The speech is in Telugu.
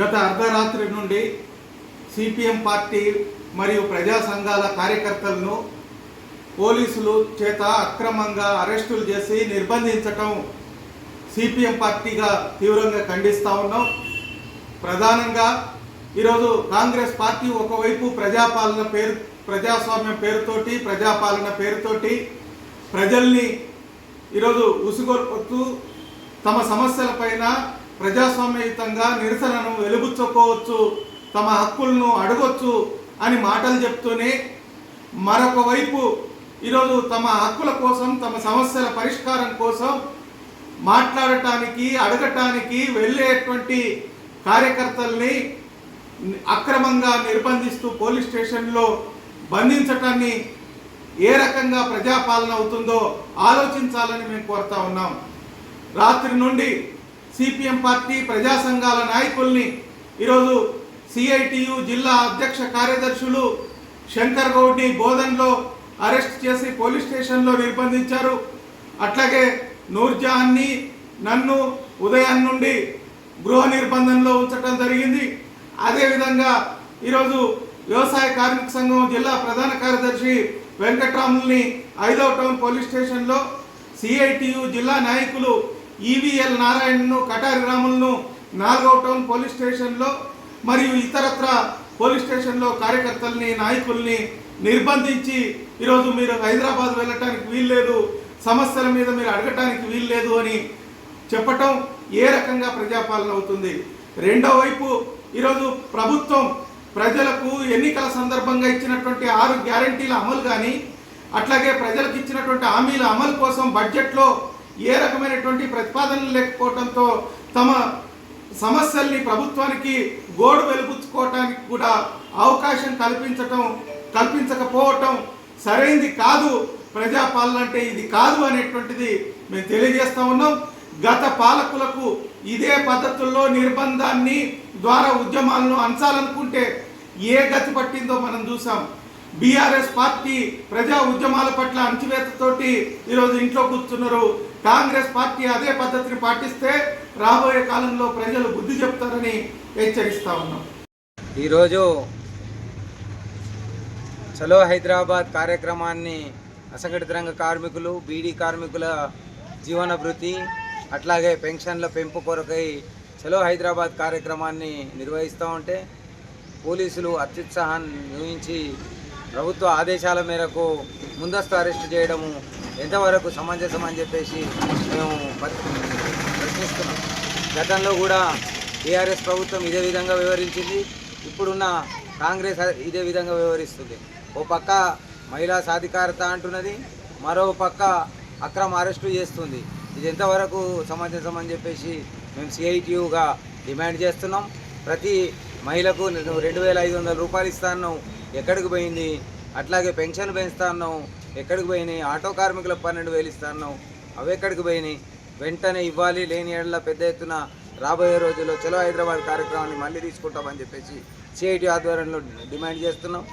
గత అర్ధరాత్రి నుండి సిపిఎం పార్టీ మరియు ప్రజా సంఘాల కార్యకర్తలను పోలీసులు చేత అక్రమంగా అరెస్టులు చేసి నిర్బంధించటం సిపిఎం పార్టీగా తీవ్రంగా ఖండిస్తూ ఉన్నాం. ప్రధానంగా ఈరోజు కాంగ్రెస్ పార్టీ ఒకవైపు ప్రజాపాలన పేరు ప్రజాస్వామ్యం పేరుతోటి ప్రజాపాలన పేరుతోటి ప్రజల్ని ఈరోజు ఉసుగొల్పుతూ తమ సమస్యలపైన ప్రజాస్వామ్యయుతంగా నిరసనను వెలుబుచ్చుకోవచ్చు తమ హక్కులను అడగొచ్చు అని మాటలు చెప్తూనే మరొక వైపు ఈరోజు తమ హక్కుల కోసం తమ సమస్యల పరిష్కారం కోసం మాట్లాడటానికి అడగటానికి వెళ్ళేటువంటి కార్యకర్తల్ని అక్రమంగా నిర్బంధిస్తూ పోలీస్ స్టేషన్లో బంధించటాన్ని ఏ రకంగా ప్రజాపాలన అవుతుందో ఆలోచించాలని మేము కోరుతా ఉన్నాం. రాత్రి నుండి సిపిఎం పార్టీ ప్రజా సంఘాల నాయకుల్ని ఈరోజు సిఐటియు జిల్లా అధ్యక్ష కార్యదర్శులు శంకర్ గౌడ్ని బోధన్లో అరెస్ట్ చేసి పోలీస్ స్టేషన్లో నిర్బంధించారు. అట్లాగే నూర్జహాన్ని నన్ను ఉదయం నుండి గృహ నిర్బంధంలో ఉంచడం జరిగింది. అదేవిధంగా ఈరోజు వ్యవసాయ కార్మిక సంఘం జిల్లా ప్రధాన కార్యదర్శి వెంకట్రాముల్ని ఐదవ టౌన్ పోలీస్ స్టేషన్లో సిఐటియు జిల్లా నాయకులు ఈవీఎల్ నారాయణను కటారి రాములను నాలుగవ టౌన్ పోలీస్ స్టేషన్లో మరియు ఇతరత్ర పోలీస్ స్టేషన్లో కార్యకర్తల్ని నాయకుల్ని నిర్బంధించి ఈరోజు మీరు హైదరాబాద్ వెళ్ళటానికి వీల్లేదు సమస్యల మీద మీరు అడగటానికి వీల్లేదు అని చెప్పటం ఏ రకంగా ప్రజాపాలన అవుతుంది? రెండో వైపు ఈరోజు ప్రభుత్వం ప్రజలకు ఎన్నికల సందర్భంగా ఇచ్చినటువంటి ఆరు గ్యారంటీల అమలు కానీ అట్లాగే ప్రజలకు ఇచ్చినటువంటి హామీల అమలు కోసం బడ్జెట్లో ఏ రకమైనటువంటి ప్రతిపాదనలు లేకపోవడంతో తమ సమస్యల్ని ప్రభుత్వానికి గోడు వెలుపుచ్చుకోవటానికి కూడా అవకాశం కల్పించటం కల్పించకపోవటం సరైంది కాదు. ప్రజాపాలన అంటే ఇది కాదు అనేటువంటిది మేము తెలియజేస్తా ఉన్నాం. గత పాలకులకు ఇదే పద్ధతుల్లో నిర్బంధాన్ని ద్వారా ఉద్యమాలను అంచాలనుకుంటే ఏ గతి పట్టిందో మనం చూసాం. బీఆర్ఎస్ పార్టీ ప్రజా ఉద్యమాల పట్ల అణచివేతతోటి ఈరోజు ఇంట్లో కూర్చున్నారు. కాంగ్రెస్ పార్టీ అదే పద్ధతిని పాటిస్తే రాబోయే కాలంలో ప్రజలు బుద్ధి చెప్తారని హెచ్చరిస్తా ఉన్నాం. ఈరోజు చలో హైదరాబాద్ కార్యక్రమాన్ని అసంఘటిత రంగ కార్మికులు బీడీ కార్మికుల జీవనభృతి అట్లాగే పెన్షన్ల పెంపు కొరకై చలో హైదరాబాద్ కార్యక్రమాన్ని నిర్వహిస్తూ ఉంటే పోలీసులు అత్యుత్సాహాన్ని ఊహించి ప్రభుత్వ ఆదేశాల మేరకు ముందస్తు అరెస్ట్ చేయడము ఎంతవరకు సమంజసం అని చెప్పేసి మేము ప్రశ్నిస్తున్నాం. గతంలో కూడా టీఆర్ఎస్ ప్రభుత్వం ఇదే విధంగా వివరించింది ఇప్పుడున్న కాంగ్రెస్ ఇదే విధంగా వ్యవహరిస్తుంది ఓ పక్క మహిళా సాధికారత అంటున్నది మరో పక్క అక్రమ అరెస్టు చేస్తుంది. ఇది ఎంతవరకు సమంజసం అని చెప్పేసి మేము సిఐటియుగా డిమాండ్ చేస్తున్నాం. ప్రతి మహిళకు రెండు వేల ఐదు వందల రూపాయలు ఇస్తాను ఎక్కడికి పోయింది? అట్లాగే పెన్షన్ పెంచుతాను ఎక్కడికి పోయినాయి? ఆటో కార్మికులకు పన్నెండు వేలు ఇస్తా అన్నాం అవి ఎక్కడికి పోయినాయి? వెంటనే ఇవ్వాలి లేని ఏళ్ళ పెద్ద ఎత్తున రాబోయే రోజుల్లో చలో హైదరాబాద్ కార్యక్రమాన్ని మళ్ళీ తీసుకుంటామని చెప్పేసి సిఐటి ఆధ్వర్యంలో డిమాండ్ చేస్తున్నాం.